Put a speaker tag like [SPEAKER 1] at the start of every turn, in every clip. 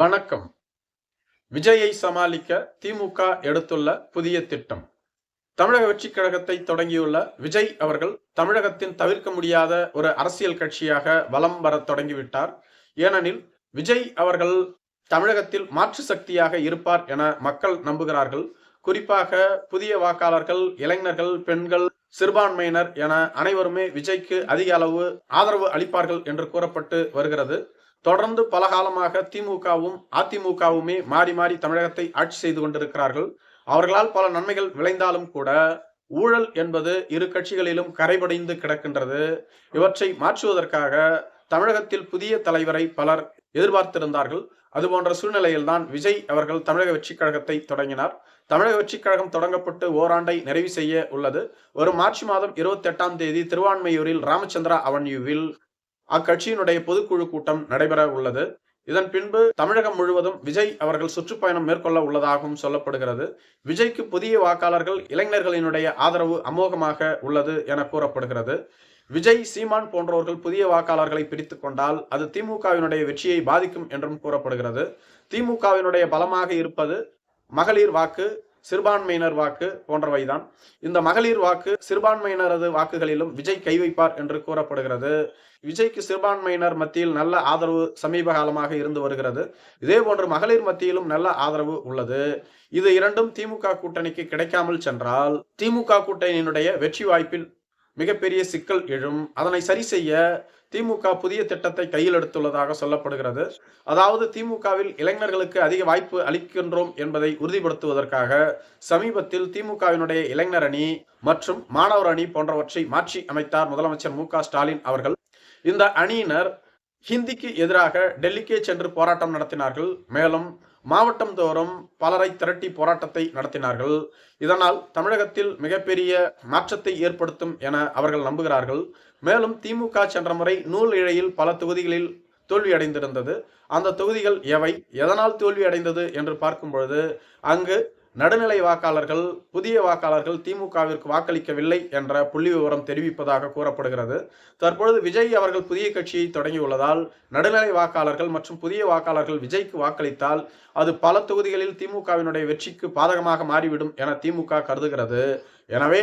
[SPEAKER 1] வணக்கம். விஜயை சமாளிக்க திமுக எடுத்துள்ள புதிய திட்டம். தமிழக வெற்றி கழகத்தை தொடங்கியுள்ள விஜய் அவர்கள் தமிழகத்தின் தவிர்க்க முடியாத ஒரு அரசியல் கட்சியாக வலம் வர தொடங்கிவிட்டார். ஏனெனில் விஜய் அவர்கள் தமிழகத்தில் மாற்று சக்தியாக இருப்பார் என மக்கள் நம்புகிறார்கள். குறிப்பாக புதிய வாக்காளர்கள் இளைஞர்கள் பெண்கள் சிறுபான்மையினர் என அனைவருமே விஜய்க்கு அதிக அளவு ஆதரவு அளிப்பார்கள் என்று கூறப்பட்டு வருகிறது. தொடர்ந்து பல காலமாக திமுகவும் அதிமுகவுமே மாறி மாறி தமிழகத்தை ஆட்சி செய்து கொண்டிருக்கிறார்கள். அவர்களால் பல நன்மைகள் விளைந்தாலும் கூட ஊழல் என்பது இரு கட்சிகளிலும் கரைபடைந்து கிடக்கின்றது. இவற்றை மாற்றுவதற்காக தமிழகத்தில் புதிய தலைவரை பலர் எதிர்பார்த்திருந்தார்கள். அதுபோன்ற சூழ்நிலையில்தான் விஜய் அவர்கள் தமிழக வெற்றிக் கழகத்தை தொடங்கினார். தமிழக வெற்றிக் கழகம் தொடங்கப்பட்டு ஓராண்டை நிறைவு செய்ய உள்ளது. வரும் மார்ச் மாதம் இருபத்தி எட்டாம் தேதி திருவான்மையூரில் ராமச்சந்திரா அவன்யூவில் அக்கட்சியினுடைய பொதுக்குழு கூட்டம் நடைபெற உள்ளது. இதன் பின்பு தமிழகம் முழுவதும் விஜய் அவர்கள் சுற்றுப்பயணம் மேற்கொள்ள உள்ளதாகவும் சொல்லப்படுகிறது. விஜய்க்கு புதிய வாக்காளர்கள் இளைஞர்களினுடைய ஆதரவு அமோகமாக உள்ளது என கூறப்படுகிறது. விஜய் சீமான் போன்றவர்கள் புதிய வாக்காளர்களை பிடித்து கொண்டால் அது திமுகவினுடைய வெற்றியை பாதிக்கும் என்றும் கூறப்படுகிறது. திமுகவினுடைய பலமாக இருப்பது மகளிர் வாக்கு சிறுபான்மையினர் வாக்கு போன்றவைதான். இந்த மகளிர் வாக்கு சிறுபான்மையினரது வாக்குகளிலும் விஜய் கை வைப்பார் என்று கூறப்படுகிறது. விஜய்க்கு சிறுபான்மையினர் மத்தியில் நல்ல ஆதரவு சமீப காலமாக இருந்து வருகிறது. இதே போன்று மகளிர் மத்தியிலும் நல்ல ஆதரவு உள்ளது. இது இரண்டும் திமுக கூட்டணிக்கு கிடைக்காமல் சென்றால் திமுக கூட்டணியினுடைய வெற்றி வாய்ப்பில் மிகப்பெரிய சிக்கல் எழும். அதனை சரி செய்ய திமுக புதிய திட்டத்தை கையில் எடுத்துள்ளதாக சொல்லப்படுகிறது. அதாவது திமுகவில் இளைஞர்களுக்கு அதிக வாய்ப்பு அளிக்கின்றோம் என்பதை உறுதிப்படுத்துவதற்காக சமீபத்தில் திமுகவினுடைய இளைஞர் அணி மற்றும் மாணவர் அணி போன்றவற்றை மாற்றி அமைத்தார் முதலமைச்சர் மு ஸ்டாலின் அவர்கள். இந்த அணியினர் ஹிந்திக்கு எதிராக டெல்லிக்கே சென்று போராட்டம் நடத்தினார்கள். மேலும் மாவட்டம் தோறும் பலரை திரட்டி போராட்டத்தை நடத்தினார்கள். இதனால் தமிழகத்தில் மிகப்பெரிய மாற்றத்தை ஏற்படுத்தும் என அவர்கள் நம்புகிறார்கள். மேலும் திமுக சென்ற முறை நூல் இழையில் பல தொகுதிகளில் தோல்வியடைந்திருந்தது அந்த தொகுதிகள் எவை? எதனால் தோல்வி அடைந்தது என்று பார்க்கும் பொழுது அங்கு நடுநிலை வாக்காளர்கள் புதிய வாக்காளர்கள் திமுகவிற்கு வாக்களிக்கவில்லை என்ற புள்ளி விவரம் தெரிவிப்பதாக கூறப்படுகிறது. தற்பொழுது விஜய் அவர்கள் புதிய கட்சியை தொடங்கியுள்ளதால் நடுநிலை வாக்காளர்கள் மற்றும் புதிய வாக்காளர்கள் விஜய்க்கு வாக்களித்தால் அது பல தொகுதிகளில் திமுகவினுடைய வெற்றிக்கு பாதகமாக மாறிவிடும் என திமுக கருதுகிறது. எனவே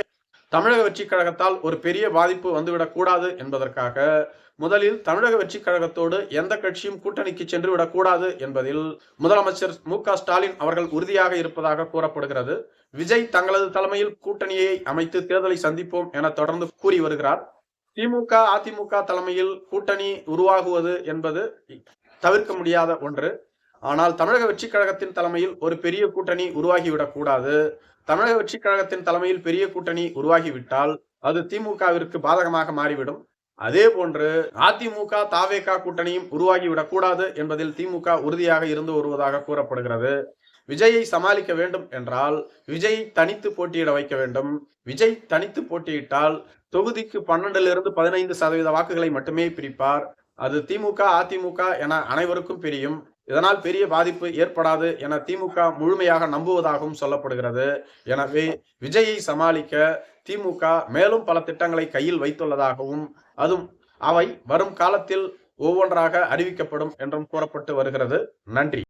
[SPEAKER 1] தமிழக வெற்றி கழகத்தால் ஒரு பெரிய பாதிப்பு வந்துவிடக் கூடாது என்பதற்காக முதலில் தமிழக வெற்றி கழகத்தோடு எந்த கட்சியும் கூட்டணிக்கு சென்று விடக்கூடாது என்பதில் முதலமைச்சர் மு ஸ்டாலின் அவர்கள் உறுதியாக இருப்பதாக கூறப்படுகிறது. விஜய் தங்களது தலைமையில் கூட்டணியை அமைத்து தேர்தலை சந்திப்போம் என தொடர்ந்து கூறி வருகிறார். திமுக அதிமுக தலைமையில் கூட்டணி உருவாகுவது என்பது தவிர்க்க முடியாத ஒன்று. ஆனால் தமிழக வெற்றி கழகத்தின் தலைமையில் ஒரு பெரிய கூட்டணி உருவாகிவிடக்கூடாது. தமிழக வெற்றி கழகத்தின் தலைமையில் பெரிய கூட்டணி உருவாகிவிட்டால் அது திமுகவிற்கு பாதகமாக மாறிவிடும். அதே போன்று அதிமுக தாவேகா கூட்டணியும் உருவாகிவிடக் கூடாது என்பதில் திமுக உறுதியாக இருந்து வருவதாக கூறப்படுகிறது. விஜயை சமாளிக்க வேண்டும் என்றால் விஜய் தனித்து போட்டியிட வைக்க வேண்டும். விஜய் தனித்து போட்டியிட்டால் தொகுதிக்கு பன்னெண்டிலிருந்து பதினைந்து சதவீத வாக்குகளை மட்டுமே பிரிப்பார். அது திமுக அதிமுக என அனைவருக்கும் பிரியும். இதனால் பெரிய பாதிப்பு ஏற்படாது என திமுக முழுமையாக நம்புவதாகவும் சொல்லப்படுகிறது. எனவே விஜயை சமாளிக்க திமுக மேலும் பல திட்டங்களை கையில் வைத்துள்ளதாகவும் அதுவும் அவை வரும் காலத்தில் ஒவ்வொன்றாக அறிவிக்கப்படும் என்றும் கூறப்பட்டு வருகிறது. நன்றி.